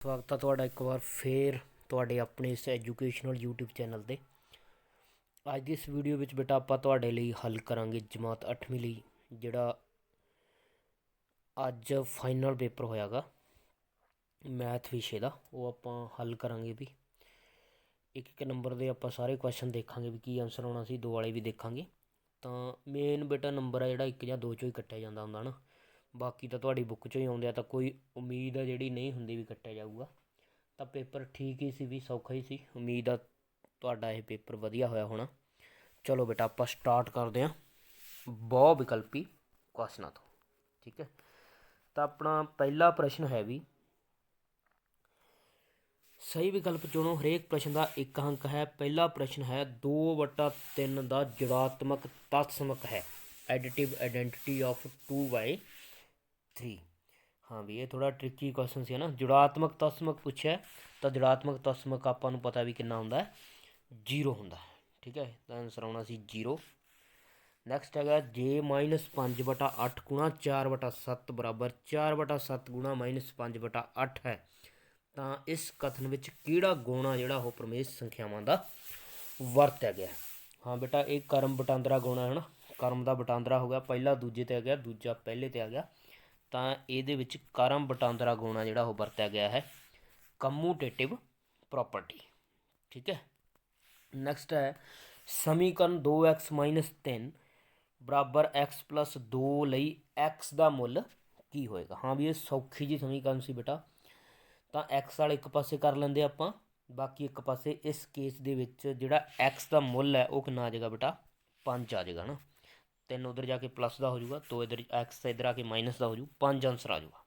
ਸਵਾਗਤ ਹੈ ਤੁਹਾਡਾ ਇੱਕ ਵਾਰ ਫੇਰ ਤੁਹਾਡੇ ਆਪਣੇ ਇਸ ਐਜੂਕੇਸ਼ਨਲ YouTube ਚੈਨਲ ਤੇ। ਅੱਜ ਦੀ ਇਸ ਵੀਡੀਓ ਵਿੱਚ ਬੇਟਾ ਆਪਾਂ ਤੁਹਾਡੇ ਲਈ ਹੱਲ ਕਰਾਂਗੇ ਜਮਾਤ 8ਵੀਂ ਲਈ, ਜਿਹੜਾ ਅੱਜ ਫਾਈਨਲ ਪੇਪਰ ਹੋਇਆਗਾ ਮੈਥ ਵਿਸ਼ੇ ਦਾ, ਉਹ ਆਪਾਂ ਹੱਲ ਕਰਾਂਗੇ ਵੀ। ਇੱਕ ਇੱਕ ਨੰਬਰ ਦੇ ਆਪਾਂ ਸਾਰੇ ਕੁਐਸਚਨ ਦੇਖਾਂਗੇ ਵੀ ਕੀ ਆਨਸਰ ਆਉਣਾ ਸੀ, ਦੋ ਵਾਲੇ ਵੀ ਦੇਖਾਂਗੇ। ਤਾਂ ਮੇਨ ਬੇਟਾ ਨੰਬਰ ਆ ਜਿਹੜਾ ਇੱਕ ਜਾਂ ਦੋ ਚੋਂ ਹੀ ਕੱਟਿਆ ਜਾਂਦਾ ਹੁੰਦਾ ਨਾ। ਬਾਕੀ ਤਾਂ ਤੁਹਾਡੀ ਬੁੱਕ ਚੋਂ ਹੀ ਆਉਂਦੇ ਆ, ਤਾਂ ਕੋਈ ਉਮੀਦ ਆ ਜਿਹੜੀ ਨਹੀਂ ਹੁੰਦੀ ਵੀ ਕੱਟਿਆ ਜਾਊਗਾ। ਤਾਂ ਪੇਪਰ ਠੀਕ ਹੀ ਸੀ ਵੀ ਸੌਖਾ ਹੀ ਸੀ, ਉਮੀਦ ਆ ਤੁਹਾਡਾ ਇਹ ਪੇਪਰ ਵਧੀਆ ਹੋਇਆ ਹੋਣਾ। ਚਲੋ ਬੇਟਾ, ਆਪਾਂ ਸਟਾਰਟ ਕਰਦੇ ਹਾਂ। ਬਹੁ ਵਿਕਲਪੀ ਕੁਐਸਚਨਾਂ ਤੋਂ, ਠੀਕ ਹੈ? ਤਾਂ ਆਪਣਾ ਪਹਿਲਾ ਪ੍ਰਸ਼ਨ ਹੈ ਵੀ, ਸਹੀ ਵਿਕਲਪ ਚੁਣੋ, ਹਰੇਕ ਪ੍ਰਸ਼ਨ ਦਾ ਇੱਕ ਅੰਕ ਹੈ। ਪਹਿਲਾ ਪ੍ਰਸ਼ਨ ਹੈ 2/3 ਦਾ ਜੁੜਾਤਮਕ ਤਤਸਮਕ ਹੈ। ਐਡੀਟਿਵ ਆਇਡੈਂਟੀਟੀ ਆਫ 2 3 ਹਾਂ ਵੀ ਇਹ ਥੋੜਾ ਟ੍ਰਿਕੀ ਕੁਐਸਚਨ ਸੀ ਨਾ ਜੁੜਾਤਮਕ ਤਸਮਕ ਪੁੱਛਿਆ, ਤਾਂ ਜੁੜਾਤਮਕ ਤਸਮਕ ਆਪਾਂ ਨੂੰ ਪਤਾ ਵੀ ਕਿੰਨਾ ਹੁੰਦਾ ਹੈ? 0 ਹੁੰਦਾ ਠੀਕ ਹੈ? ਤਾਂ ਆਨਸਰ ਆਉਣਾ ਸੀ 0 ਨੈਕਸਟ ਹੈਗਾ j 5 ਬਟਾ 8 ਗੁਣਾ 4 ਬਟਾ 7 ਬਰਾਬਰ। 4 ਬਟਾ 7 ਗੁਣਾ 5 ਬਟਾ 8 ਹੈ। ਤਾਂ ਇਸ ਕਥਨ ਵਿੱਚ ਕਿਹੜਾ ਗੁਣਾ ਜਿਹੜਾ ਉਹ ਪਰਮੇਸ਼ ਸੰਖਿਆਵਾਂ ਦਾ ਵਰਤਿਆ ਗਿਆ ਹਾਂ ਬੇਟਾ, ਇਹ ਕਰਮ ਵਟਾਂਦਰਾ ਗੁਣਾ ਹੈ ਨਾ। ਕਰਮ ਦਾ ਵਟਾਂਦਰਾ ਹੋ ਗਿਆ, ਪਹਿਲਾ ਦੂਜੇ ਤੇ ਆ ਗਿਆ, ਦੂਜਾ ਪਹਿਲੇ ਤੇ ਆ ਗਿਆ। ਤਾਂ ਇਹਦੇ ਵਿੱਚ ਕਾਰਮ ਵਟਾਂਦਰਾ ਗੁਣਾ ਜਿਹੜਾ ਉਹ ਵਰਤਿਆ ਗਿਆ ਹੈ। ਕਮੂਟੇਟਿਵ ਪ੍ਰੋਪਰਟੀ ਠੀਕ ਹੈ? ਨੈਕਸਟ ਹੈ, ਸਮੀਕਰਨ 2x 3 ਬਰਾਬਰ x 2 ਲਈ x ਦਾ ਮੁੱਲ ਕੀ ਹੋਏਗਾ? ਹਾਂ ਵੀ ਇਹ ਸੌਖੀ ਜੀ ਸਮੀਕਰਨ ਸੀ ਬੇਟਾ। ਤਾਂ x ਵਾਲੇ ਇੱਕ ਪਾਸੇ ਕਰ ਲੈਂਦੇ ਆਪਾਂ, ਬਾਕੀ ਇੱਕ ਪਾਸੇ ਇਸ ਕੇਸ ਦੇ ਵਿੱਚ ਜਿਹੜਾ x ਦਾ ਮੁੱਲ ਹੈ ਉਹ ਕਿੰਨਾ ਆ ਜਾਏਗਾ ਬੇਟਾ? 5 ਆ ਜਾਏਗਾ ਨਾ। 3 ਉਧਰ ਜਾ ਕੇ ਪਲੱਸ ਦਾ ਹੋ ਜਾਊਗਾ 2 ਇਧਰ, x ਇਧਰ ਆ ਕੇ ਮਾਈਨਸ ਦਾ ਹੋ ਜਾਊ 5 ਆਨਸਰ ਆ ਜਾਊਗਾ।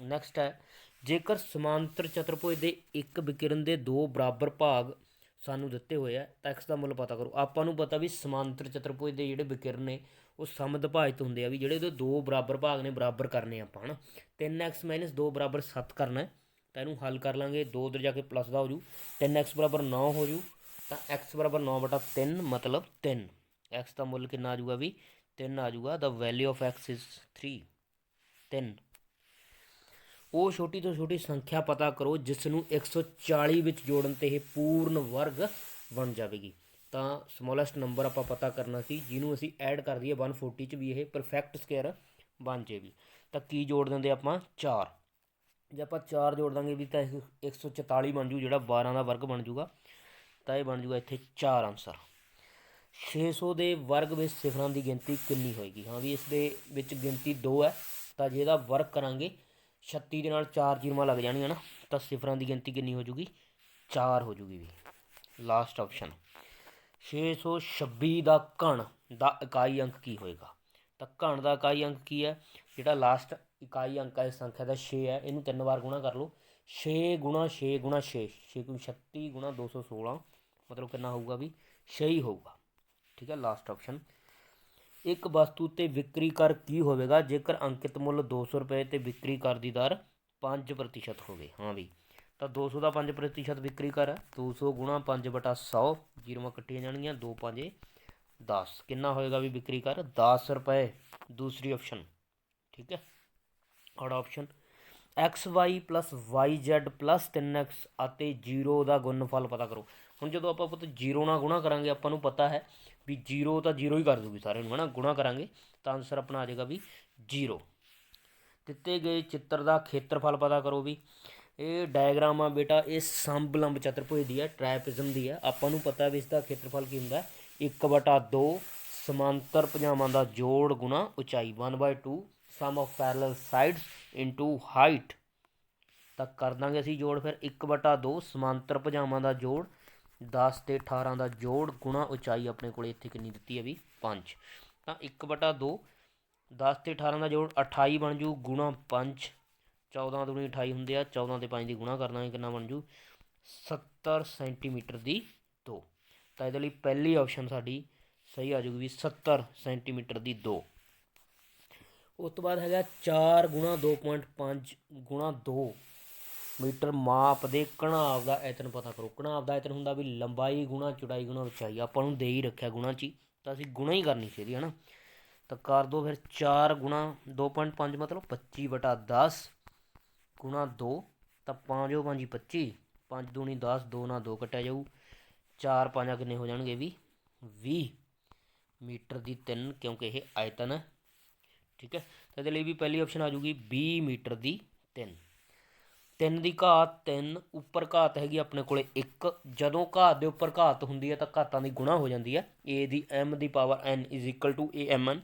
ਨੈਕਸਟ ਹੈ, ਜੇਕਰ ਸਮਾਂਤਰ ਚਤੁਰਭੁਜ ਦੇ ਇੱਕ ਵਿਕਿਰਨ ਦੇ ਦੋ ਬਰਾਬਰ ਭਾਗ ਸਾਨੂੰ ਦਿੱਤੇ ਹੋਏ ਆ, ਤਾਂ x ਦਾ ਮੁੱਲ ਪਤਾ ਕਰੋ। ਆਪਾਂ ਨੂੰ ਪਤਾ ਵੀ ਸਮਾਂਤਰ ਚਤੁਰਭੁਜ ਦੇ ਜਿਹੜੇ ਵਿਕਿਰਨ ਨੇ, ਉਹ ਸਮਦਭਾਜਿਤ ਹੁੰਦੇ ਆ ਵੀ ਜਿਹੜੇ ਉਹਦੇ ਦੋ ਬਰਾਬਰ ਭਾਗ ਨੇ, ਬਰਾਬਰ ਕਰਨੇ ਆਪਾਂ, ਹਨਾ? 3x 2 ਬਰਾਬਰ 7 ਕਰਨਾ ਤਾਂ ਇਹਨੂੰ ਹੱਲ ਕਰ ਲਾਂਗੇ 2 ਉਧਰ ਜਾ ਕੇ ਪਲੱਸ ਦਾ ਹੋ ਜੂ 3x ਬਰਾਬਰ 9 ਹੋ ਜੂ ਤਾਂ x ਬਰਾਬਰ 9 ਬਟਾ 3 ਮਤਲਬ 3 x ਦਾ ਮੁੱਲ ਕਿੰਨਾ ਆ ਜੂਗਾ ਵੀ 3 ਆ ਜੂਗਾ ਦਾ ਵੈਲਿਊ ਆਫ x ਇਜ਼ 3 3 ਉਹ ਛੋਟੀ ਤੋਂ ਛੋਟੀ ਸੰਖਿਆ ਪਤਾ ਕਰੋ ਜਿਸ ਨੂੰ 140 ਵਿੱਚ ਜੋੜਨ ਤੇ ਇਹ ਪੂਰਨ ਵਰਗ ਬਣ ਜਾਵੇਗੀ। ਤਾਂ ਸਮੋਲੈਸਟ ਨੰਬਰ ਆਪਾਂ ਪਤਾ ਕਰਨਾ ਸੀ, ਜਿਹਨੂੰ ਅਸੀਂ ਐਡ ਕਰ ਦਈਏ 140 ਚ ਵੀ ਇਹ ਪਰਫੈਕਟ ਸਕੁਅਰ ਬਣ ਜੇਗੀ ਤਾਂ ਕੀ ਜੋੜ ਦਿੰਦੇ ਆਪਾਂ? 4 ਜੇ ਆਪਾਂ 4 ਜੋੜ ਦਾਂਗੇ ਵੀ ਤਾਂ 144 ਬਣ ਜੂ, ਜਿਹੜਾ 12 ਦਾ ਵਰਗ ਬਣ ਜੂਗਾ, ਤਾਂ ਇਹ ਬਣ ਜੂਗਾ ਇੱਥੇ 4 ਆਨਸਰ 600 ਦੇ ਵਰਗ ਵਿੱਚ ਸਿਫਰਾਂ ਦੀ ਗਿਣਤੀ ਕਿੰਨੀ ਹੋਏਗੀ? ਹਾਂ ਵੀ ਇਸ ਦੇ ਵਿੱਚ ਗਿਣਤੀ 2 ਹੈ, ਤਾਂ ਜੇ ਇਹਦਾ ਵਰਗ ਕਰਾਂਗੇ 36 ਦੇ ਨਾਲ 4 ਜੀਰਮਾਂ ਲੱਗ ਜਾਣੀਆਂ ਨਾ, ਤਾਂ ਸਿਫਰਾਂ ਦੀ ਗਿਣਤੀ ਕਿੰਨੀ ਹੋ ਜੂਗੀ? 4 ਹੋ ਜੂਗੀ ਵੀ। ਲਾਸਟ ਆਪਸ਼ਨ 626 ਦਾ ਘਣ ਦਾ ਇਕਾਈ ਅੰਕ ਕੀ ਹੋਏਗਾ? ਤਾਂ ਘਣ ਦਾ ਇਕਾਈ ਅੰਕ ਕੀ ਹੈ? ਜਿਹੜਾ ਲਾਸਟ ਇਕਾਈ ਅੰਕ ਹੈ, ਇਸ ਸੰਖਿਆ ਦਾ 6 ਹੈ, ਇਹਨੂੰ ਤਿੰਨ ਵਾਰ ਗੁਣਾ ਕਰ ਲਓ। 6 ਗੁਣਾ 6 ਗੁਣਾ 6 6 ਗੁਣਾ 36 ਗੁਣਾ 216 ਮਤਲਬ ਕਿੰਨਾ ਹੋਊਗਾ ਵੀ 6 ਹੀ ਹੋਊਗਾ। ਠੀਕ ਹੈ ਲਾਸਟ ਆਪਸ਼ਨ ਇੱਕ ਵਸਤੂ ਤੇ ਵਿਕਰੀ ਕਰ ਕੀ ਹੋਵੇਗਾ? ਜੇਕਰ ਅੰਕਿਤ ਮੁੱਲ 200 ਰੁਪਏ ਤੇ ਵਿਕਰੀ ਕਰ ਦੀ ਦਰ 5% ਹੋਵੇ। ਹਾਂ ਵੀ, ਤਾਂ 200 ਦਾ 5% ਵਿਕਰੀ ਕਰ ਹੈ। 200 ਗੁਣਾ 5 ਬਟਾ 100 ਜੀਰੋਆਂ ਕੱਟੀਆਂ ਜਾਣਗੀਆਂ 2 5 10 ਕਿੰਨਾ ਹੋਏਗਾ ਵੀ ਵਿਕਰੀ ਕਰ? 10 ਰੁਪਏ। ਦੂਸਰੀ ਆਪਸ਼ਨ ਠੀਕ ਹੈ। ਔਰ ਆਪਸ਼ਨ xy yz 3x ਅਤੇ 0 ਦਾ ਗੁਣਨਫਲ ਪਤਾ ਕਰੋ। ਹੁਣ ਜਦੋਂ ਆਪਾਂ ਪੁੱਤ 0 ਨਾਲ ਗੁਣਾ ਕਰਾਂਗੇ, ਆਪਾਂ ਨੂੰ ਪਤਾ ਹੈ ਵੀ 0 ਤਾਂ 0 ਹੀ ਕਰ ਦੂਗੀ ਸਾਰਿਆਂ ਨੂੰ, ਹਨਾ? ਗੁਣਾ ਕਰਾਂਗੇ ਤਾਂ ਆਨਸਰ ਆਪਣਾ ਆ ਜਾਏਗਾ ਵੀ 0 ਦਿੱਤੇ ਗਏ ਚਿੱਤਰ ਦਾ ਖੇਤਰਫਲ ਪਤਾ ਕਰੋ ਵੀ। ਇਹ ਡਾਇਗਰਾਮ ਆ ਬੇਟਾ, ਇਹ ਸੰਬਲੰਬ ਚਤੁਰਭੁਜ ਦੀ ਹੈ ਟ੍ਰਾਇਪਿਜ਼ਮ ਦੀ ਹੈ ਆਪਾਂ ਨੂੰ ਪਤਾ ਵੀ ਇਸ ਦਾ ਖੇਤਰਫਲ ਕੀ ਹੁੰਦਾ? 1/2 ਸਮਾਂਤਰ ਭੁਜਾਵਾਂ ਦਾ ਜੋੜ ਗੁਣਾ ਉਚਾਈ 1/2 sum of parallel sides into height ਤਾਂ ਕਰ ਦਾਂਗੇ ਅਸੀਂ ਜੋੜ ਫਿਰ। 1/2 ਸਮਾਂਤਰ ਭੁਜਾਵਾਂ ਦਾ ਜੋੜ 10 ਤੇ 18 ਦਾ ਜੋੜ ਗੁਣਾ ਉਚਾਈ ਆਪਣੇ ਕੋਲ ਇੱਥੇ ਕਿੰਨੀ ਦਿੱਤੀ ਹੈ ਵੀ 5 ਤਾਂ 1/2 10 ਤੇ 18 ਦਾ ਜੋੜ 28 ਬਣ ਜੂ, ਗੁਣਾ 5 14 ਦੁਣੀ 28 ਹੁੰਦੇ ਆ 14 ਤੇ 5 ਦੀ ਗੁਣਾ ਕਰਨਾ ਦਾਂਗੇ, ਕਿੰਨਾ ਬਣ ਜੂ? 70 ਸੈਂਟੀਮੀਟਰ ਦੀ 2 ਤਾਂ ਇਹਦੇ ਲਈ ਪਹਿਲੀ ਆਪਸ਼ਨ ਸਾਡੀ ਸਹੀ ਆ ਜੂਗੀ ਵੀ 70 ਸੈਂਟੀਮੀਟਰ ਦੀ 2 ਉਸ ਤੋਂ ਬਾਅਦ ਹੈਗਾ 4 ਗੁਣਾ 2.5 ਗੁਣਾ 2 ਮੀਟਰ ਮਾਪ ਦੇ ਘਣਾਵ ਦਾ ਐਤਨ ਪਤਾ ਕਰੋ। ਘਣਾਵ ਦਾ ਐਤਨ ਹੁੰਦਾ ਵੀ ਲੰਬਾਈ ਗੁਣਾ, ਚੌੜਾਈ ਗੁਣਾ, ਉਚਾਈ। ਆਪਾਂ ਨੂੰ ਦੇ ਹੀ ਰੱਖਿਆ ਗੁਣਾ ਚ ਹੀ। ਤਾਂ ਅਸੀਂ ਗੁਣਾ ਹੀ ਕਰਨੀ ਚਾਹੀਦੀ ਹੈ ਨਾ ਤਾਂ ਕਰ ਦੋ ਫਿਰ 4 ਗੁਣਾ 2.5 ਮਤਲਬ 25 ਬਟਾ 10 ਗੁਣਾ 2 ਤਾਂ 5 ਉਹ 5 25 5 ਦੂਣੀ 10 2 ਨਾਲ 2 ਕੱਟਿਆ ਜਾਊ। 4 5 ਕਿੰਨੇ ਹੋ ਜਾਣਗੇ ਵੀ? 20 ਮੀਟਰ ਦੀ 3 ਕਿਉਂਕਿ ਇਹ ਆਇਤਨ ਹੈ। ਠੀਕ ਹੈ? ਤਾਂ ਇਹਦੇ ਲਈ ਵੀ ਪਹਿਲੀ ਆਪਸ਼ਨ ਆ ਜੂਗੀ 20 ਮੀਟਰ ਦੀ 3 ਤਿੰਨ ਦੀ ਘਾਤ ਤਿੰਨ ਉੱਪਰ ਘਾਤ ਹੈਗੀ ਆਪਣੇ ਕੋਲੇ 1 ਜਦੋਂ ਘਾਤ ਦੇ ਉੱਪਰ ਘਾਤ ਹੁੰਦੀ ਹੈ ਤਾਂ ਘਾਤਾਂ ਦੀ ਗੁਣਾ ਹੋ ਜਾਂਦੀ ਹੈ a ਦੀ m ਦੀ ਪਾਵਰ n amn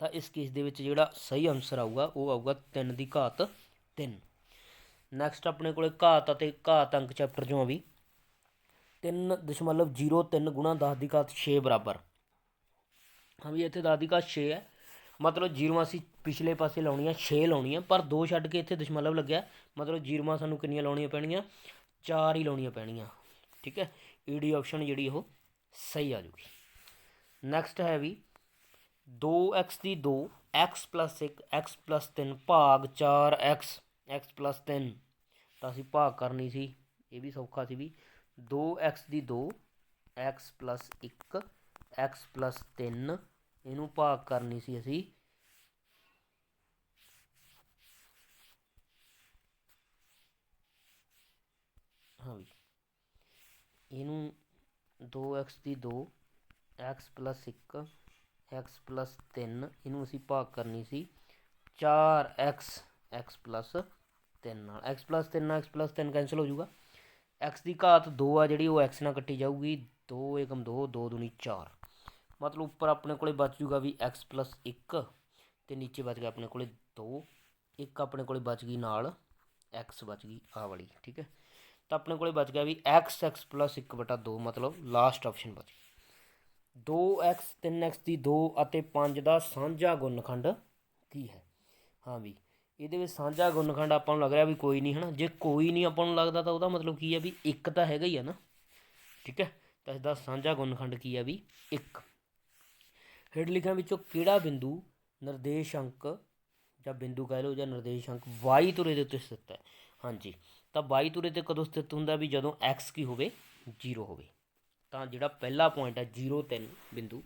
ਤਾਂ ਇਸ ਕੇਸ ਦੇ ਵਿੱਚ ਜਿਹੜਾ ਸਹੀ ਆਨਸਰ ਆਊਗਾ, ਉਹ ਆਊਗਾ 3 ਦੀ ਘਾਤ 3 ਨੈਕਸਟ ਆਪਣੇ ਕੋਲੇ ਘਾਤ ਅਤੇ ਘਾਤ ਅੰਕ ਚੈਪਟਰ ਚੋਂ ਆ ਵੀ। 3.03 ਗੁਣਾ 10 ਦੀ ਘਾਤ 6 ਬਰਾਬਰ। ਹਾਂ ਵੀ ਇੱਥੇ 10 ਦੀ ਘਾਤ 6 ਹੈ। ਮਤਲਬ ਜੀਰੋਆਂ ਅਸੀਂ ਪਿਛਲੇ ਪਾਸੇ ਲਾਉਣੀਆਂ 6 ਲਾਉਣੀਆਂ, ਪਰ ਦੋ ਛੱਡ ਕੇ ਇੱਥੇ ਦਸ਼ਮਲਵ ਲੱਗਿਆ। ਮਤਲਬ ਜੀਰੋਆਂ ਸਾਨੂੰ ਕਿੰਨੀਆਂ ਲਾਉਣੀਆਂ ਪੈਣੀਆਂ 4 ਹੀ ਲਾਉਣੀਆਂ ਪੈਣੀਆਂ ਠੀਕ ਹੈ? ਈਡੀ ਆਪਸ਼ਨ ਜਿਹੜੀ ਉਹ ਸਹੀ ਆ ਜੂਗੀ ਨੈਕਸਟ ਹੈ ਵੀ 2x ਦੀ 2 x 1 x 3 ਭਾਗ 4x x 3 ਤਾਂ ਅਸੀਂ ਭਾਗ ਕਰਨੀ ਸੀ, ਇਹ ਵੀ ਸੌਖਾ ਸੀ ਵੀ 2x ਦੀ 2 x 1 x 3 ਇਹਨੂੰ ਭਾਗ ਕਰਨੀ ਸੀ ਅਸੀਂ। ਹਾਂ ਵੀ। ਇਹਨੂੰ 2x ਦੀ 2 x 1 x 3 ਇਹਨੂੰ ਅਸੀਂ ਭਾਗ ਕਰਨੀ ਸੀ। 4x x 3 ਨਾਲ। x 3 ਨਾਲ x 3 ਕੈਂਸਲ ਹੋ ਜਾਊਗਾ। x ਦੀ ਘਾਤ 2 ਆ ਜਿਹੜੀ ਉਹ x ਨਾਲ ਕੱਟੀ ਜਾਊਗੀ। 2 ਏਕਮ 2 2 ਦੁਨੀ 4 ਮਤਲਬ ਉੱਪਰ ਆਪਣੇ ਕੋਲੇ ਬਚ ਜੂਗਾ ਵੀ x 1 ਅਤੇ ਨੀਚੇ ਬਚ ਗਿਆ ਆਪਣੇ ਕੋਲੇ 2 ਇੱਕ ਆਪਣੇ ਕੋਲੇ ਬਚ ਗਈ ਨਾਲ, x ਬਚ ਗਈ ਆ ਵਾਲੀ, ਠੀਕ ਹੈ? ਤਾਂ ਆਪਣੇ ਕੋਲੇ ਬਚ ਗਿਆ ਵੀ x x 1 ਬਟਾ 2 ਮਤਲਬ ਲਾਸਟ ਆਪਸ਼ਨ ਬਚ ਗਈ। 2x 3x ਦੀ 2 ਅਤੇ 5 ਦਾ ਸਾਂਝਾ ਗੁਣਨਖੰਡ ਕੀ ਹੈ? ਹਾਂ ਵੀ, ਇਹਦੇ ਵਿੱਚ ਸਾਂਝਾ ਗੁਣਨਖੰਡ ਆਪਾਂ ਨੂੰ ਲੱਗ ਰਿਹਾ ਵੀ ਕੋਈ ਨਹੀਂ, ਹਨਾ? ਜੇ ਕੋਈ ਨਹੀਂ ਆਪਾਂ ਨੂੰ ਲੱਗਦਾ ਤਾਂ ਉਹਦਾ ਮਤਲਬ ਕੀ ਹੈ ਵੀ ਇੱਕ ਤਾਂ ਹੈਗਾ ਹੀ ਆ ਨਾ, ਠੀਕ ਹੈ? ਤਾਂ ਇਸ ਦਾ ਸਾਂਝਾ ਗੁਣਨਖੰਡ ਕੀ ਹੈ ਵੀ 1 ਹੇਠ ਲਿਖਿਆਂ ਵਿੱਚੋਂ ਕਿਹੜਾ ਬਿੰਦੂ ਨਿਰਦੇਸ਼ ਅੰਕ ਜਾਂ ਬਿੰਦੂ ਕਹਿ ਲਓ ਜਾਂ ਨਿਰਦੇਸ਼ ਅੰਕ y ਧੁਰੇ ਦੇ ਉੱਤੇ ਸਥਿਤ ਹੈ? ਹਾਂਜੀ, ਤਾਂ y ਧੁਰੇ ਤੇ ਕਦੋਂ ਸਥਿਤ ਹੁੰਦਾ ਵੀ ਜਦੋਂ x ਕੀ ਹੋਵੇ? 0 ਹੋਵੇ। ਤਾਂ ਜਿਹੜਾ ਪਹਿਲਾ ਪੁਆਇੰਟ ਹੈ 0 3 ਬਿੰਦੂ,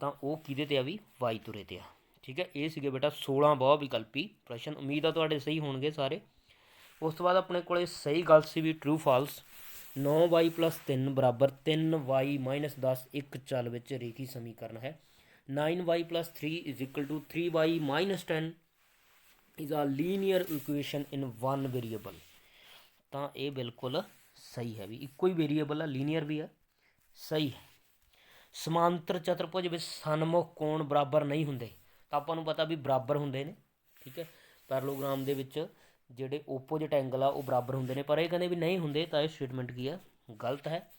ਤਾਂ ਉਹ ਕਿਹਦੇ ਤੇ ਆ ਵੀ? y ਧੁਰੇ ਤੇ ਆ। ਠੀਕ ਹੈ, ਇਹ ਸੀਗੇ ਬੇਟਾ 16 ਬਹੁ ਵਿਕਲਪੀ ਪ੍ਰਸ਼ਨ। ਉਮੀਦ ਆ ਤੁਹਾਡੇ ਸਹੀ ਹੋਣਗੇ ਸਾਰੇ। ਉਸ ਤੋਂ ਬਾਅਦ ਆਪਣੇ ਕੋਲੇ ਸਹੀ ਗੱਲ ਸੀ ਵੀ ਟਰੂ ਫਾਲਸ 9y 3 ਬਰਾਬਰ 3y 10 ਇੱਕ ਚੱਲ ਵਿੱਚ ਰੇਖੀ ਸਮੀਕਰਨ ਹੈ। 9y 3 3y 10 is a linear equation in one variable. ਤਾਂ ਇਹ ਬਿਲਕੁਲ ਸਹੀ ਹੈ ਵੀ ਇੱਕੋ ਹੀ ਵੇਰੀਏਬਲ ਆ ਲੀਨੀਅਰ ਵੀ ਆ, ਸਹੀ ਹੈ। ਸਮਾਂਤਰ ਚਤੁਰਭੁਜ ਵਿੱਚ ਸਨਮੁਖ ਕੋਣ ਬਰਾਬਰ ਨਹੀਂ ਹੁੰਦੇ। ਤਾਂ ਆਪਾਂ ਨੂੰ ਪਤਾ ਵੀ ਬਰਾਬਰ ਹੁੰਦੇ ਨੇ, ਠੀਕ ਹੈ? ਪੈਰਲੋਗ੍ਰਾਮ ਦੇ ਵਿੱਚ ਜਿਹੜੇ ਓਪੋਜਿਟ ਐਂਗਲ ਆ, ਉਹ ਬਰਾਬਰ ਹੁੰਦੇ ਨੇ। ਪਰ ਇਹ ਕਹਿੰਦੇ ਵੀ ਨਹੀਂ ਹੁੰਦੇ, ਤਾਂ ਇਹ ਸਟੇਟਮੈਂਟ ਕੀ ਆ? ਗਲਤ ਹੈ।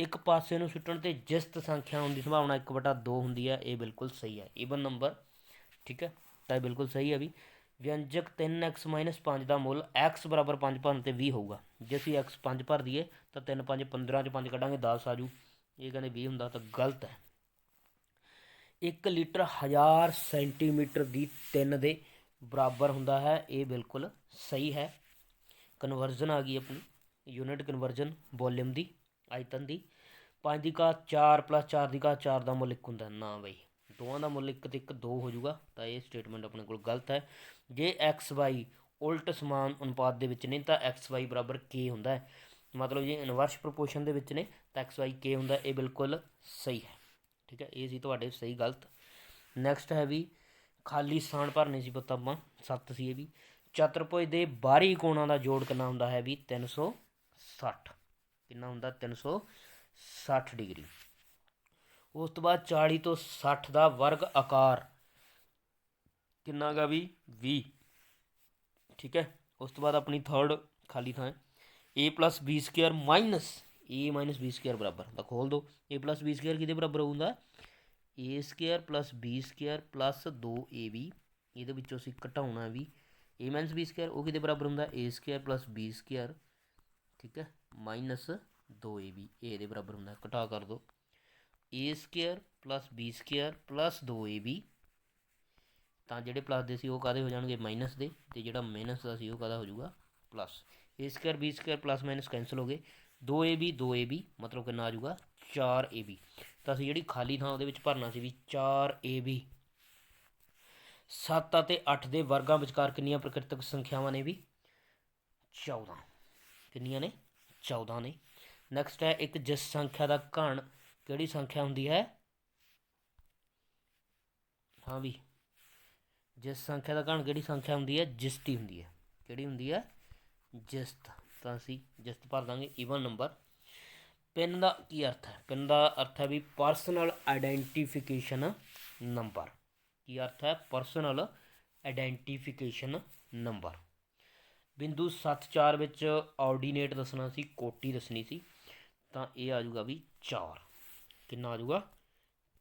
ਇੱਕ ਪਾਸੇ ਨੂੰ ਸੁੱਟਣ ਤੇ ਜਿਸਤ ਸੰਖਿਆ ਹੋਣ ਦੀ ਸੰਭਾਵਨਾ 1/2 ਹੁੰਦੀ ਹੈ ਇਹ ਬਿਲਕੁਲ ਸਹੀ ਹੈ ਈਵਨ ਨੰਬਰ ਠੀਕ ਹੈ ਤਾਂ ਇਹ ਬਿਲਕੁਲ ਸਹੀ ਹੈ ਵੀ ਵਿਅੰਜਕ 3x 5 ਦਾ ਮੁੱਲ x 5 ਭਰਨ ਤੇ 20 ਹੋਊਗਾ। ਜੇ ਅਸੀਂ x 5 ਭਰ ਦਈਏ, ਤਾਂ 3 5 15 ਚ 5 ਕੱਢਾਂਗੇ 10 ਆਜੂ ਇਹ ਕਹਿੰਦੇ 20 ਹੁੰਦਾ ਤਾਂ ਗਲਤ ਹੈ। 1 ਲੀਟਰ 1000 ਸੈਂਟੀਮੀਟਰ ਦੀ 3 ਦੇ ਬਰਾਬਰ ਹੁੰਦਾ ਹੈ, ਇਹ ਬਿਲਕੁਲ ਸਹੀ ਹੈ। ਕਨਵਰਜ਼ਨ ਆ ਗਈ ਆਪਣੀ ਯੂਨਿਟ ਕਨਵਰਜ਼ਨ ਵੋਲਿਊਮ ਦੀ। ਆਇਤਨ ਦੀ 5 ਦੀ ਘਾਤ 4 4 ਦੀ ਘਾਤ 4 ਦਾ ਮੁੱਲ 1 ਹੁੰਦਾ, ਨਾ ਬਈ। ਦੋਵਾਂ ਦਾ ਮੁੱਲ 1 ਤੇ 1 2 ਹੋ ਜਾਊਗਾ, ਤਾਂ ਇਹ ਸਟੇਟਮੈਂਟ ਆਪਣੇ ਕੋਲ ਗਲਤ ਹੈ। ਜੇ x, y ਉਲਟ ਸਮਾਨ ਅਨੁਪਾਤ ਦੇ ਵਿੱਚ ਨੇ, ਤਾਂ x, y ਬਰਾਬਰ k ਹੁੰਦਾ ਹੈ। ਮਤਲਬ ਜੇ ਇਨਵਰਸ ਪ੍ਰੋਪੋਰਸ਼ਨ ਦੇ ਵਿੱਚ ਨੇ, ਤਾਂ x, y, k ਹੁੰਦਾ, ਇਹ ਬਿਲਕੁਲ ਸਹੀ ਹੈ। ਠੀਕ ਹੈ, ਇਹ ਸੀ ਤੁਹਾਡੇ ਸਹੀ ਗਲਤ। ਨੈਕਸਟ ਹੈ ਵੀ, ਖਾਲੀ ਸਥਾਨ ਭਰਨੇ ਸੀ ਪਤਾ ਆਪਾਂ 7 ਸੀ ਇਹ ਵੀ। ਚਤੁਰਭੁਜ ਦੇ ਬਾਹਰੀ ਕੋਣਾਂ ਦਾ ਜੋੜ ਕਿੰਨਾ ਹੁੰਦਾ ਹੈ ਵੀ 360 ਕਿੰਨਾ ਹੁੰਦਾ? 360 ਡਿਗਰੀ। ਉਸ ਤੋਂ ਬਾਅਦ 40 ਤੋਂ 60 ਦਾ ਵਰਗ ਆਕਾਰ। ਕਿੰਨਾ ਗਾ ਵੀ? 20 ਠੀਕ ਹੈ? ਉਸ ਤੋਂ ਬਾਅਦ ਆਪਣੀ ਥਰਡ ਖਾਲੀ ਥਾਂ ਹੈ। A b square minus a minus b square ਬਰਾਬਰ। ਤਾਂ ਖੋਲ ਦੋ। A b ਸਕੁਅਰ ਕਿਹਦੇ ਬਰਾਬਰ ਹੋਊਗਾ? A square b square 2ab ਇਹਦੇ ਵਿੱਚੋਂ ਅਸੀਂ ਘਟਾਉਣਾ ਵੀ। A ਮਾਈਨਸ b ਸਕੁਅਰ ਉਹ ਕਿਹਦੇ ਬਰਾਬਰ ਹੁੰਦਾ? A ਸਕੁਅਰ b ਸਕੁਅਰ ਠੀਕ ਹੈ ਮਾਈਨਸ 2ab a ਦੇ ਬਰਾਬਰ ਹੁੰਦਾ, ਘਟਾ ਕਰ ਦੋ। A square b square 2ab ਤਾਂ ਜਿਹੜੇ ਪਲੱਸ ਦੇ ਸੀ ਉਹ ਕਾਦੇ ਹੋ ਜਾਣਗੇ? ਮਾਈਨਸ ਦੇ, ਤੇ ਜਿਹੜਾ ਮਾਈਨਸ ਦਾ ਸੀ ਉਹ ਕਾਦਾ ਹੋ ਜਾਊਗਾ? Plus a square b square plus minus cancel ਹੋ ਗਏ। 2ab 2ab ਮਤਲਬ ਕਿੰਨਾ ਆ ਜਾਊਗਾ? 4ab ਤਾਂ ਅਸੀਂ ਜਿਹੜੀ ਖਾਲੀ ਥਾਂ ਉਹਦੇ ਵਿੱਚ ਭਰਨਾ ਸੀ ਵੀ 4ab 7 ਅਤੇ 8 ਦੇ ਵਰਗਾਂ ਵਿਚਕਾਰ ਕਿੰਨੀਆਂ ਪ੍ਰਕਿਰਤਕ ਸੰਖਿਆਵਾਂ ਨੇ ਵੀ? 14 ਕਿੰਨੀਆਂ ਨੇ? 14 ਨੇ। ਨੈਕਸਟ ਹੈ ਇੱਕ ਜਿਸ ਸੰਖਿਆ ਦਾ ਘਣ। ਕਿਹੜੀ ਸੰਖਿਆ ਹੁੰਦੀ ਹੈ? ਹਾਂ ਵੀ। ਜਿਸ ਸੰਖਿਆ ਦਾ ਘਣ ਕਿਹੜੀ ਸੰਖਿਆ ਹੁੰਦੀ ਹੈ? ਜਿਸਤੀ ਹੁੰਦੀ ਹੈ। ਕਿਹੜੀ ਹੁੰਦੀ ਹੈ? ਜਿਸਤ। ਤਾਂ ਅਸੀਂ ਜਿਸਤ ਭਰ ਦਾਂਗੇ। ਈਵਨ ਨੰਬਰ ਪਿੰਨ ਦਾ ਕੀ ਅਰਥ ਹੈ? ਪਿੰਨ ਦਾ ਅਰਥ ਹੈ ਵੀ ਪਰਸਨਲ ਆਇਡੈਂਟੀਫਿਕੇਸ਼ਨ ਨੰਬਰ ਕੀ ਅਰਥ ਹੈ? ਪਰਸਨਲ ਆਇਡੈਂਟੀਫਿਕੇਸ਼ਨ ਨੰਬਰ ਬਿੰਦੂ 7 ਵਿੱਚ ਆਰਡੀਨੇਟ ਦੱਸਣਾ ਸੀ, ਕੋਟੀ ਦੱਸਣੀ ਸੀ, ਤਾਂ ਇਹ ਆ ਜਾਊਗਾ ਵੀ 4 ਕਿੰਨਾ ਆ ਜਾਊਗਾ?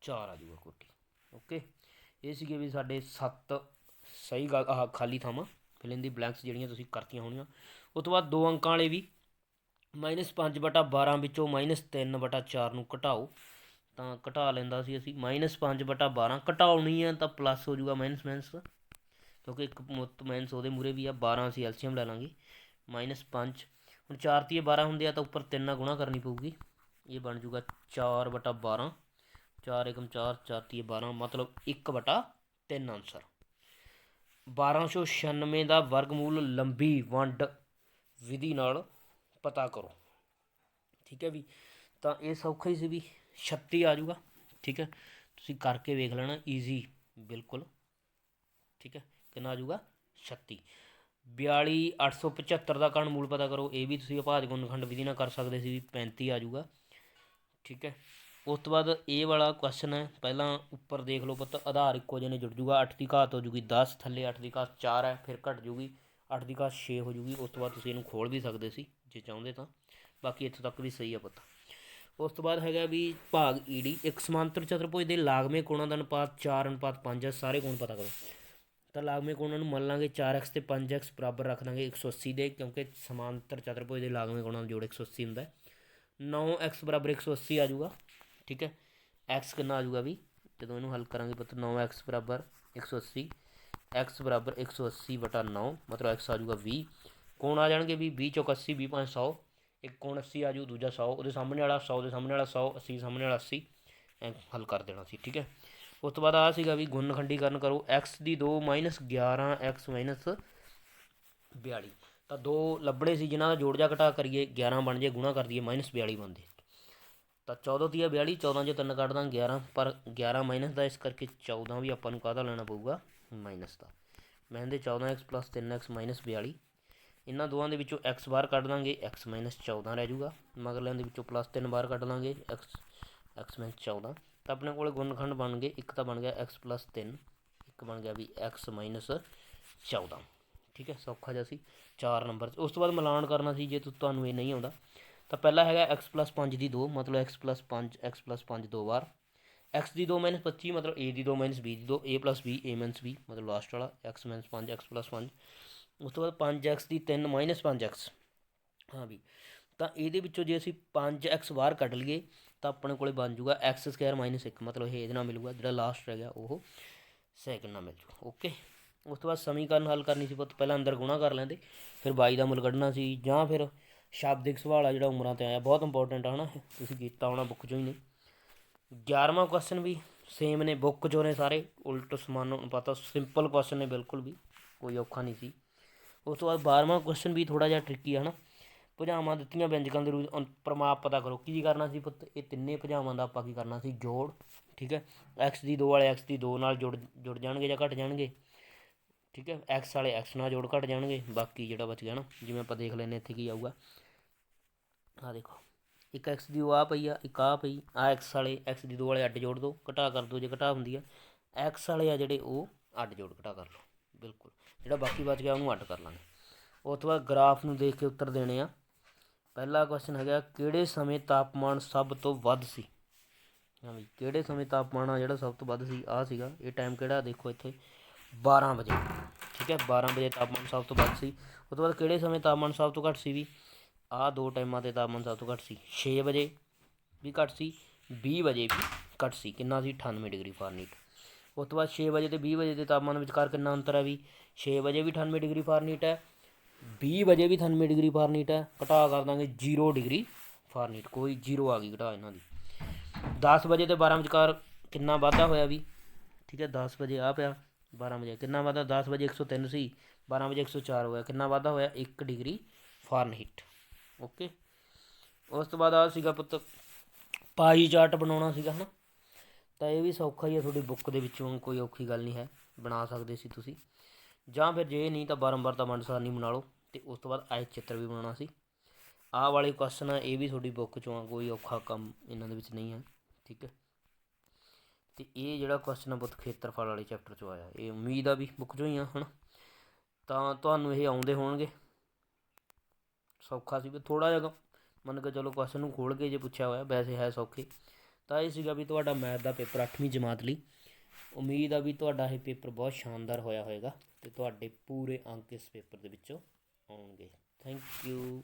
4 ਆ ਜਾਊਗਾ ਕੋਟੀ। ਓਕੇ? ਇਹ ਸੀਗੇ ਵੀ ਸਾਡੇ 7 ਸਹੀ ਗੱਲ, ਆਹ ਖਾਲੀ ਥਾਵਾਂ ਫਿਲ ਇਨ ਦੀ ਬਲੈਂਕਸ ਜਿਹੜੀਆਂ ਤੁਸੀਂ ਕਰਤੀਆਂ ਹੋਣੀਆਂ। ਉਸ ਤੋਂ ਬਾਅਦ ਦੋ ਅੰਕਾਂ ਵਾਲੇ ਵੀ ਮਾਈਨਸ 5 ਬਟਾ 12 ਵਿੱਚੋਂ ਮਾਈਨਸ 3 ਬਟਾ 4 ਨੂੰ ਘਟਾਓ। ਤਾਂ ਘਟਾ ਲੈਂਦਾ ਸੀ ਅਸੀਂ ਮਾਈਨਸ 5 ਬਟਾ 12 ਘਟਾਉਣੀ ਹੈ ਤਾਂ ਪਲੱਸ ਹੋ ਜਾਊਗਾ ਮਾਈਨਸ ਮਾਈਨਸ ਕਿਉਂਕਿ ਇੱਕ ਮੁੱਤ ਮਾਈਨਸ ਉਹਦੇ ਮੂਰੇ ਵੀ ਆ 12 ਅਸੀਂ ਐਲਸੀਅਮ ਲੈ ਲਾਂਗੇ, ਮਾਈਨਸ 5 ਹੁਣ 4 ਤੀਏ 12 ਹੁੰਦੇ ਆ ਤਾਂ ਉੱਪਰ 3 ਨਾਲ ਗੁਣਾ ਕਰਨੀ ਪਊਗੀ। ਇਹ ਬਣ ਜਾਊਗਾ 4 ਬਟਾ 12 4 ਏਕਮ 4 4 ਤੀਏ 12 ਮਤਲਬ 1 ਬਟਾ 3 ਆਨਸਰ 1296 ਦਾ ਵਰਗਮੂਲ ਲੰਬੀ ਵੰਡ ਵਿਧੀ ਨਾਲ ਪਤਾ ਕਰੋ। ਠੀਕ ਹੈ ਵੀ? ਤਾਂ ਇਹ ਸੌਖਾ ਹੀ ਸੀ ਵੀ 36 ਆ ਜਾਊਗਾ ਠੀਕ ਹੈ? ਤੁਸੀਂ ਕਰਕੇ ਵੇਖ ਲੈਣਾ ਈਜ਼ੀ ਬਿਲਕੁਲ। ਠੀਕ ਹੈ? ਕਿੰਨਾ ਆ ਜਾਊਗਾ? 36 42875 ਦਾ ਕਣ ਮੂਲ ਪਤਾ ਕਰੋ। ਇਹ ਵੀ ਤੁਸੀਂ ਅਭਾਜ ਗੁਣਖੰਡ ਵਿਧੀ ਨਾਲ ਕਰ ਸਕਦੇ ਸੀ ਵੀ 35 ਆ ਜਾਊਗਾ। ਠੀਕ ਹੈ? ਉਸ ਤੋਂ ਬਾਅਦ ਇਹ ਵਾਲਾ ਕੁਐਸਚਨ ਹੈ। ਪਹਿਲਾਂ ਉੱਪਰ ਦੇਖ ਲਓ ਪੁੱਤ, ਆਧਾਰ ਇੱਕੋ ਜਿਹੇ ਨੇ ਜੁੜ ਜੂਗਾ। 8 ਦੀ ਘਾਤ ਹੋ ਜੂਗੀ 10 ਥੱਲੇ 8 ਦੀ ਘਾਤ 4 ਹੈ, ਫਿਰ ਘਟ ਜੂਗੀ। 8 ਦੀ ਘਾਤ 6 ਹੋ ਜੂਗੀ। ਉਸ ਤੋਂ ਬਾਅਦ ਤੁਸੀਂ ਇਹਨੂੰ ਖੋਲ ਵੀ ਸਕਦੇ ਸੀ, ਜੇ ਚਾਹੁੰਦੇ ਤਾਂ। ਬਾਕੀ ਇੱਥੋਂ ਤੱਕ ਵੀ ਸਹੀ ਆ ਪੁੱਤ। ਉਸ ਤੋਂ ਬਾਅਦ ਹੈਗਾ ਵੀ ਭਾਗ ਈਡੀ ਇੱਕ ਸਮਾਂਤਰ ਚਤੁਰਭੁਜ ਦੇ ਲਾਗਵੇਂ ਕੋਣਾਂ ਦਾ ਅਨੁਪਾਤ 4 ਅਨੁਪਾਤ 5 ਹੈ। ਸਾਰੇ ਕੋਣ ਪਤਾ ਕਰੋ। ਲਾਗਵੇਂ ਕੋਣਾਂ ਨੂੰ ਮੰਨ ਲਾਂਗੇ 4x ਤੇ 5x ਬਰਾਬਰ ਰੱਖ ਦਾਂਗੇ 180 ਦੇ, ਕਿਉਂਕਿ ਸਮਾਂਤਰ ਚਤੁਰਭੁਜ ਦੇ ਲਾਗਵੇਂ ਕੋਣਾਂ ਦਾ ਜੋੜ 180 ਹੁੰਦਾ ਹੈ। 9x ਬਰਾਬਰ 180 ਆ ਜਾਊਗਾ, ਠੀਕ ਹੈ? x ਕਿੰਨਾ ਆ ਜਾਊਗਾ ਵੀ? ਜਦੋਂ ਇਹਨੂੰ ਹੱਲ ਕਰਾਂਗੇ ਪੁੱਤ 9x ਬਰਾਬਰ 180 x ਬਰਾਬਰ 180 ਬਟਾ 9 ਮਤਲਬ x ਆ ਜਾਊਗਾ 20 ਕੋਣ ਆ ਜਾਣਗੇ ਵੀ? 20 ਚੌਕ 80 20 5 100 ਇੱਕ ਕੋਣ 80 ਆ ਜੂ ਦੂਜਾ 100 ਉਹਦੇ ਸਾਹਮਣੇ ਵਾਲਾ 100 ਦੇ ਸਾਹਮਣੇ ਵਾਲਾ 100 80 ਸਾਹਮਣੇ ਵਾਲਾ 80 ਐਂ ਹੱਲ ਕਰ ਦੇਣਾ ਸੀ, ਠੀਕ ਹੈ? ਉਸ ਤੋਂ ਬਾਅਦ ਆ ਸੀਗਾ ਵੀ ਗੁਣਖੰਡੀਕਰਨ ਕਰੋ, x ਦੀ 2 11x 42 ਤਾਂ ਦੋ ਲੱਭਣੇ ਸੀ ਜਿਨ੍ਹਾਂ ਦਾ ਜੋੜ ਜਾ ਘਟਾ ਕਰੀਏ 11 ਬਣ ਜੇ ਗੁਣਾ ਕਰ ਦਈਏ -42 ਬਣਦੇ ਤਾਂ 14 ਤੀਆ 42 14 ਚੋਂ 3 ਕੱਢ ਦਾਂ 11 ਪਰ 11 ਮਾਈਨਸ ਦਾ ਇਸ ਕਰਕੇ 14 ਵੀ ਆਪਾਂ ਨੂੰ ਕਾਹਦਾ ਲੈਣਾ ਪਊਗਾ? ਮਾਈਨਸ ਦਾ। ਮੈਂ ਇਹਦੇ 14x 3x 42 ਇਹਨਾਂ ਦੋਵਾਂ ਦੇ ਵਿੱਚੋਂ x ਬਾਹਰ ਕੱਢ ਦਾਂਗੇ, x 14 ਰਹਿ ਜਾਊਗਾ। ਮਗਰਲਿਆਂ ਦੇ ਵਿੱਚੋਂ ਪਲੱਸ 3 ਬਾਹਰ ਕੱਢ ਲਾਂਗੇ x x 14 ਤਾਂ ਆਪਣੇ ਕੋਲ ਗੁਣਖੰਡ ਬਣ ਗਏ, ਇੱਕ ਤਾਂ ਬਣ ਗਿਆ x 3 ਇੱਕ ਬਣ ਗਿਆ ਵੀ x 14 ਠੀਕ ਹੈ, ਸੌਖਾ ਜਿਹਾ ਸੀ 4 ਨੰਬਰ 'ਚ। ਉਸ ਤੋਂ ਬਾਅਦ ਮਿਲਾਨ ਕਰਨਾ ਸੀ, ਜੇ ਤੁਹਾਨੂੰ ਇਹ ਨਹੀਂ ਆਉਂਦਾ। ਤਾਂ ਪਹਿਲਾ ਹੈਗਾ x 5 ਦੀ 2 ਮਤਲਬ x 5 x 5 ਦੋ ਵਾਰ। x ਦੀ 2 25 ਮਤਲਬ a ਦੀ 2 b ਦੀ 2 a b a b, ਮਤਲਬ ਲਾਸਟ ਵਾਲਾ, x 5 x 5 ਉਸ ਤੋਂ ਬਾਅਦ 5x ਦੀ 3 5x ਹਾਂ ਵੀ। ਤਾਂ ਇਹਦੇ ਵਿੱਚੋਂ ਜੇ ਅਸੀਂ 5x ਬਾਹਰ ਕੱਢ ਲਈਏ, ਤਾਂ ਆਪਣੇ ਕੋਲੇ ਬਣ ਜਾਊਗਾ x ਸਕੁਅਰ 1 ਮਤਲਬ ਇਹ ਇਹਦੇ ਨਾਲ ਮਿਲੂਗਾ, ਜਿਹੜਾ ਲਾਸਟ ਰਹਿ ਗਿਆ ਉਹ ਸੈਕਿੰਡ ਨਾਲ ਮਿਲ ਜੂ ਓਕੇ ਉਸ ਤੋਂ ਬਾਅਦ ਸਮੀਕਰਨ ਹੱਲ ਕਰਨੀ ਸੀ ਪੁੱਤ, ਪਹਿਲਾਂ ਅੰਦਰ ਗੁਣਾ ਕਰ ਲੈਂਦੇ, ਫਿਰ y ਦਾ ਮੁੱਲ ਕੱਢਣਾ ਸੀ, ਜਾਂ ਫਿਰ ਸ਼ਾਬਦਿਕ ਸਵਾਲ ਆ ਜਿਹੜਾ ਉਮਰਾਂ ਤੇ ਆਇਆ, ਬਹੁਤ ਇੰਪੋਰਟੈਂਟ ਆ ਹਨਾ, ਤੁਸੀਂ ਕੀਤਾ ਹੋਣਾ ਬੁੱਕ ਚੋਂ ਹੀ ਨੇ 11ਵਾਂ ਕੁਐਸਚਨ ਵੀ ਸੇਮ ਨੇ ਬੁੱਕ ਚੋਂ ਨੇ ਸਾਰੇ, ਉਲਟ ਸਮਾਨ, ਪਤਾ ਸਿੰਪਲ ਕੁਐਸਚਨ ਨੇ, ਬਿਲਕੁਲ ਵੀ, ਕੋਈ ਔਖਾ ਨਹੀਂ ਸੀ। ਉਸ ਤੋਂ ਬਾਅਦ 12ਵਾਂ ਕੁਐਸਚਨ ਵੀ ਥੋੜਾ ਜਿਹਾ ਟ੍ਰਿਕੀ ਆ ਹਨਾ। ਭੁਜਾਵਾਂ ਦਿੱਤੀਆਂ ਵਿਅੰਜਕਾਂ ਦੇ ਰੂਪ ਪ੍ਰਮਾਪ ਪਤਾ ਕਰੋ, ਕੀ ਕਰਨਾ ਸੀ ਪੁੱਤ? ਇਹ ਤਿੰਨੇ ਭੁਜਾਵਾਂ ਦਾ ਆਪਾਂ ਕੀ ਕਰਨਾ ਸੀ? ਜੋੜ, ਠੀਕ ਹੈ? X ਦੀ 2 ਵਾਲੇ x ਦੀ 2 ਨਾਲ ਜੁੜ ਜੁੜ ਜਾਣਗੇ ਜਾਂ ਘਟ ਜਾਣਗੇ? ਠੀਕ ਹੈ? X ਵਾਲੇ x ਨਾਲ ਜੋੜ ਘਟ ਜਾਣਗੇ, ਬਾਕੀ ਜਿਹੜਾ ਬਚ ਗਿਆ ਨਾ, ਜਿਵੇਂ ਆਪਾਂ ਦੇਖ ਲੈਨੇ ਇੱਥੇ ਕੀ ਆਊਗਾ। ਆ ਦੇਖੋ, ਇੱਕ x ਦੀ ਉਹ ਆ ਪਈ ਆ, ਇੱਕ ਆ ਪਈ ਆ x ਵਾਲੇ x ਦੀ 2 ਵਾਲੇ ਅੱਡ ਜੋੜ ਦਿਓ ਘਟਾ ਕਰ ਦਿਓ ਜੇ ਘਟਾ ਹੁੰਦੀ ਆ। X ਵਾਲੇ ਆ ਜਿਹੜੇ ਉਹ ਅੱਡ ਜੋੜ ਘਟਾ ਕਰ ਲਓ, ਬਿਲਕੁਲ। ਜਿਹੜਾ ਬਾਕੀ ਬਚ ਗਿਆ ਉਹਨੂੰ ਅੱਡ ਕਰ ਲਾਂਗੇ। ਉਸ ਤੋਂ ਬਾਅਦ ਗ੍ਰਾਫ ਨੂੰ ਦੇਖ ਕੇ ਉੱਤਰ ਦੇਣੇ ਆ। ਪਹਿਲਾ ਕੁਐਸਚਨ ਹੈਗਾ, ਕਿਹੜੇ ਸਮੇਂ ਤਾਪਮਾਨ ਸਭ ਤੋਂ ਵੱਧ ਸੀ? ਹਾਂ ਵੀ ਕਿਹੜੇ ਸਮੇਂ ਤਾਪਮਾਨ ਆ ਜਿਹੜਾ ਸਭ ਤੋਂ ਵੱਧ ਸੀ? ਆ ਸੀਗਾ, ਇਹ ਟਾਈਮ ਕਿਹੜਾ? ਦੇਖੋ ਇੱਥੇ 12 ਵਜੇ, ਠੀਕ ਹੈ? 12 ਵਜੇ ਤਾਪਮਾਨ ਸਭ ਤੋਂ ਵੱਧ ਸੀ। ਉਸ ਤੋਂ ਬਾਅਦ ਕਿਹੜੇ ਸਮੇਂ ਤਾਪਮਾਨ ਸਭ ਤੋਂ ਘੱਟ ਸੀ ਵੀ? ਆਹ ਦੋ ਟਾਈਮਾਂ ਤੇ ਤਾਪਮਾਨ ਸਭ ਤੋਂ ਘੱਟ ਸੀ। 6 ਵਜੇ ਵੀ ਘੱਟ ਸੀ 20 ਵਜੇ ਵੀ ਘੱਟ ਸੀ। ਕਿੰਨਾ ਸੀ? 98 ਡਿਗਰੀ ਫਾਰਨੀਟ ਉਸ ਤੋਂ ਬਾਅਦ 6 ਵਜੇ ਤੇ 20 ਵਜੇ ਦੇ ਤਾਪਮਾਨ ਵਿਚਕਾਰ ਕਿੰਨਾ ਅੰਤਰ ਹੈ ਵੀ? 6 ਵਜੇ ਵੀ 98 ਡਿਗਰੀ ਫਾਰਨੀਟ ਹੈ। 20 ਵਜੇ ਵੀ 98 ਡਿਗਰੀ ਫਾਰਨੀਟ ਹੈ, ਘਟਾ ਕਰ ਦਾਂਗੇ 0 ਡਿਗਰੀ ਫਾਰਨੀਟ ਕੋਈ 0 ਆ ਗਈ ਘਟਾ ਇਹਨਾਂ ਦੀ। 10 ਵਜੇ ਤੇ 12 ਵਿਚਕਾਰ ਕਿੰਨਾ ਵਾਧਾ ਹੋਇਆ ਵੀ? ਠੀਕ ਹੈ 10 ਵਜੇ ਆ ਪਿਆ 12 ਵਜੇ। ਕਿੰਨਾ ਵਾਧਾ? 10 ਵਜੇ 103 ਸੀ 12 ਵਜੇ 104 ਹੋਇਆ। ਕਿੰਨਾ ਵਾਧਾ ਹੋਇਆ? 1 ਡਿਗਰੀ ਫਾਰਨਹੀਟ ਓਕੇ? ਉਸ ਤੋਂ ਬਾਅਦ ਆ ਸੀਗਾ ਪੁੱਤ, ਪਾਈ ਚਾਰਟ ਬਣਾਉਣਾ ਸੀਗਾ, ਹਨਾ? ਤਾਂ ਇਹ ਵੀ ਸੌਖਾ ਹੀ ਹੈ, ਤੁਹਾਡੀ ਬੁੱਕ ਦੇ ਵਿੱਚੋਂ ਕੋਈ ਔਖੀ ਗੱਲ ਨਹੀਂ ਹੈ, ਬਣਾ ਸਕਦੇ ਸੀ ਤੁਸੀਂ। ਜਾਂ ਫਿਰ ਜੇ ਨਹੀਂ ਤਾਂ ਬਾਰੰਬਾਰ ਤਾਂ ਵੰਡਸਾਰ ਨਹੀਂ ਬਣਾ ਲਓ ਅਤੇ ਉਸ ਤੋਂ ਬਾਅਦ ਆਇ ਚਿੱਤਰ ਵੀ ਬਣਾਉਣਾ ਸੀ। ਆਹ ਵਾਲੇ ਕੁਐਸਚਨ ਆ, ਇਹ ਵੀ ਤੁਹਾਡੀ ਬੁੱਕ ਚੋਂ ਆ, ਕੋਈ ਔਖਾ ਕੰਮ ਇਹਨਾਂ ਦੇ ਵਿੱਚ ਨਹੀਂ ਆ, ਠੀਕ ਹੈ। ਤੇ ਇਹ ਜਿਹੜਾ ਕੁਐਸਚਨ ਆ ਪੁੱਤ ਖੇਤਰਫਲ ਵਾਲੇ ਚੈਪਟਰ ਚੋਂ ਆਇਆ। ਇਹ ਉਮੀਦ ਆ ਵੀ ਬੁੱਕ ਚੋਂ ਹੀ ਆ, ਹਨਾ। ਤਾਂ ਤੁਹਾਨੂੰ ਇਹ ਆਉਂਦੇ ਹੋਣਗੇ। ਸੌਖਾ ਸੀ ਵੀ ਥੋੜਾ ਜਿਹਾ ਮੰਨ ਕੇ ਚਲੋ ਕੁਐਸਚਨ ਨੂੰ ਖੋਲ ਕੇ ਜੇ ਪੁੱਛਿਆ ਹੋਇਆ, ਵੈਸੇ ਹੈ ਸੌਖੇ। ਤਾਂ ਇਹ ਸੀਗਾ ਵੀ ਤੁਹਾਡਾ ਮੈਥ ਦਾ ਪੇਪਰ 8ਵੀਂ ਜਮਾਤ ਲਈ। ਉਮੀਦ ਆ ਵੀ ਤੁਹਾਡਾ ਇਹ ਪੇਪਰ ਬਹੁਤ ਸ਼ਾਨਦਾਰ ਹੋਇਆ ਹੋਵੇਗਾ ਤੇ ਤੁਹਾਡੇ ਪੂਰੇ ਅੰਕ ਇਸ ਪੇਪਰ ਦੇ ਵਿੱਚੋਂ ਆਉਣਗੇ। Thank you